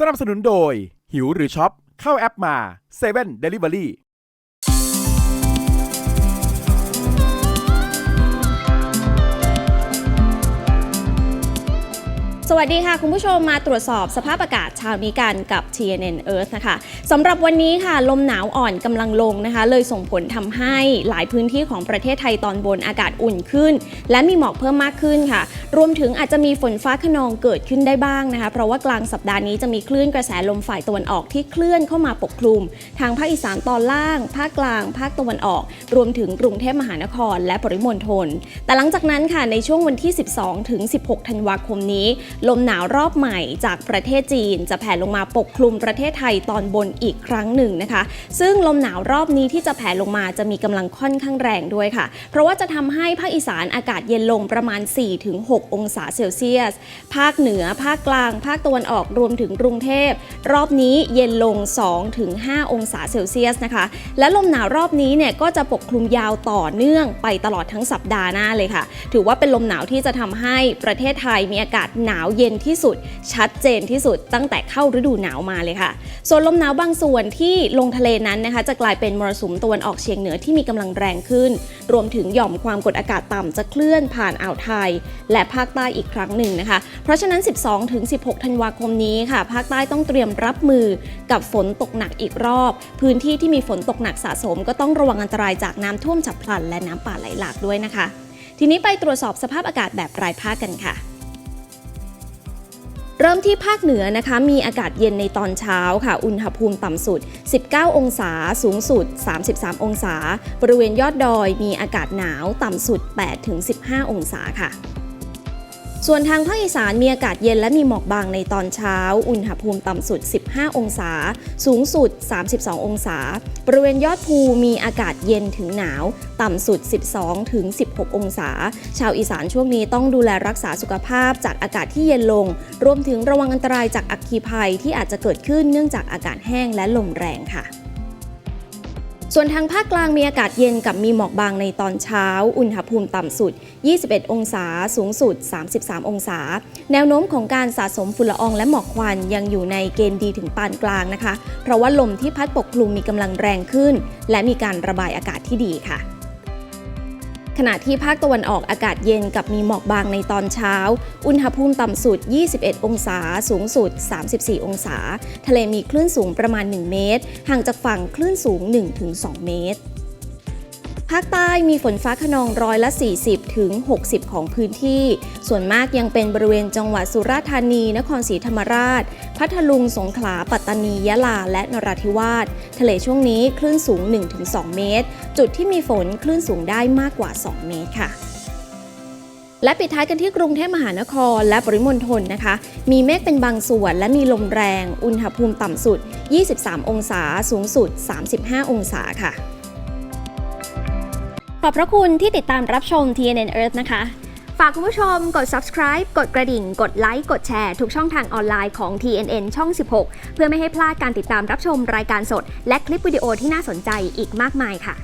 สนับสนุนโดย หิวหรือช็อป เข้าแอปมา7 Delivery วัสดีค่ะ คุณผู้ชมมาตรวจสอบสภาพอากาศเช้านี้กันกับ TNN Earth นะคะสำหรับวันนี้ค่ะ ลมหนาวอ่อนกำลังลงนะคะ เลยส่งผลทำให้หลายพื้นที่ของประเทศไทยตอนบนอากาศอุ่นขึ้น และมีหมอกเพิ่มมากขึ้นค่ะ รวมถึงอาจจะมีฝนฟ้าขนองเกิดขึ้นได้บ้างนะคะ เพราะว่ากลางสัปดาห์นี้จะมีคลื่นกระแสลมฝ่ายตะวันออกที่เคลื่อนเข้ามาปกคลุม ทางภาคอีสานตอนล่าง ภาคกลาง ภาคตะวันออก รวมถึงกรุงเทพมหานคร และปริมณฑลแต่หลังจากนั้นค่ะในช่วงวันที่ 12 ถึง 16 ธันวาคมนี้ลมหนาวรอบใหม่จากประเทศจีน จะแผ่ลงมาปกคลุมประเทศไทยตอนบนอีกครั้งหนึ่งนะคะ ซึ่งลมหนาวรอบนี้ที่จะแผ่ลงมาจะมีกำลังค่อนข้างแรงด้วยค่ะ เพราะว่าจะทำให้ภาคอีสานอากาศเย็นลงประมาณ 4-6 องศาเซลเซียส ภาคเหนือ ภาคกลาง ภาคตะวันออกรวมถึงกรุงเทพ รอบนี้เย็นลง 2-5 องศาเซลเซียสนะคะ และลมหนาวรอบนี้เนี่ยก็จะปกคลุมยาวต่อเนื่องไปตลอดทั้งสัปดาห์หน้าเลยค่ะ ถือว่าเป็นลมหนาวที่จะทำให้ประเทศไทยมีอากาศหนาวเย็นที่สุด ชัดเจนที่สุดตั้งแต่เข้าฤดูหนาวมาเลยค่ะ ส่วนลมหนาวบางส่วนที่ลงทะเลนั้นนะคะ จะกลายเป็นมรสุมตะวันออกเฉียงเหนือที่มีกำลังแรงขึ้น รวมถึงหย่อมความกดอากาศต่ำจะเคลื่อนผ่านอ่าวไทย และภาคใต้อีกครั้งหนึ่งนะคะ เพราะฉะนั้น 12ถึง16 ธันวาคมนี้ค่ะ ภาคใต้ต้องเตรียมรับมือกับฝนตกหนักอีกรอบ พื้นที่ที่มีฝนตกหนักสะสม ก็ต้องระวังอันตรายจากน้ำท่วมฉับพลันและน้ำป่าไหลหลากด้วยนะคะ ทีนี้ไปตรวจสอบสภาพอากาศแบบรายภาคกันค่ะ ริ่มที่ภาคเหนือนะคะมีอากาศเย็นในตอนเช้าค่ะ อุณหภูมิต่ำสุด 19 องศา สูงสุด 33 องศา บริเวณยอดดอยมีอากาศหนาวต่ำสุด 8-15 องศาค่ะ ส่วนทางภาคอีสานมีอากาศเย็นและมีหมอกบางในตอนเช้า อุณหภูมิต่ำสุด 15 องศา สูงสุด 32 องศา บริเวณยอดภูมีอากาศเย็นถึงหนาว ต่ำสุด 12 ถึง 16 องศา ชาวอีสานช่วงนี้ต้องดูแลรักษาสุขภาพจากอากาศที่เย็นลง รวมถึงระวังอันตรายจากอัคคีภัยที่อาจจะเกิดขึ้นเนื่องจากอากาศแห้งและลมแรงค่ะ ส่วนทางภาคกลางมีอากาศเย็นกับมีหมอกบางในตอนเช้า อุณหภูมิต่ำสุด 21 องศา สูงสุด 33 องศา แนวโน้มของการสะสมฝุ่นละอองและหมอกควันยังอยู่ในเกณฑ์ดีถึงปานกลางนะคะ เพราะว่าลมที่พัดปกคลุมมีกำลังแรงขึ้น และมีการระบายอากาศที่ดีค่ะ ขณะที่ภาคตะวันออกอากาศเย็นกับมีหมอกบางในตอนเช้า อุณหภูมิต่ำสุด 21 องศา สูงสุด 34 องศา ทะเลมีคลื่นสูงประมาณ 1 เมตร ห่างจากฝั่งคลื่นสูง 1-2 เมตร ภาคใต้มีฝนฟ้าขนองร้อยละ 40 ถึง 60 ของพื้นที่ ส่วนมากยังเป็นบริเวณจังหวัดสุราษฎร์ธานี นครศรีธรรมราช พัทลุง สงขลา ปัตตานี ยะลา และนราธิวาส ทะเลช่วงนี้คลื่นสูง 1-2 เมตร จุดที่มีฝนคลื่นสูงได้มากกว่า 2 เมตรค่ะและปิดท้ายกันที่กรุงเทพมหานครและปริมณฑลนะคะ มีเมฆเป็นบางส่วนและมีลมแรง อุณหภูมิต่ำสุด 23 องศา สูงสุด 35 องศาค่ะ อบพระคุณที่ติดตามรับชม TNN Earth นะคะ ฝากคุณผู้ชมกด subscribe กดกระดิ่ง กดไลค์ กดแชร์ ทุกช่องทางออนไลน์ของ TNN ช่อง 16 เพื่อไม่ให้พลาดการติดตามรับชมรายการสด และคลิปวิดีโอที่น่าสนใจอีกมากมายค่ะ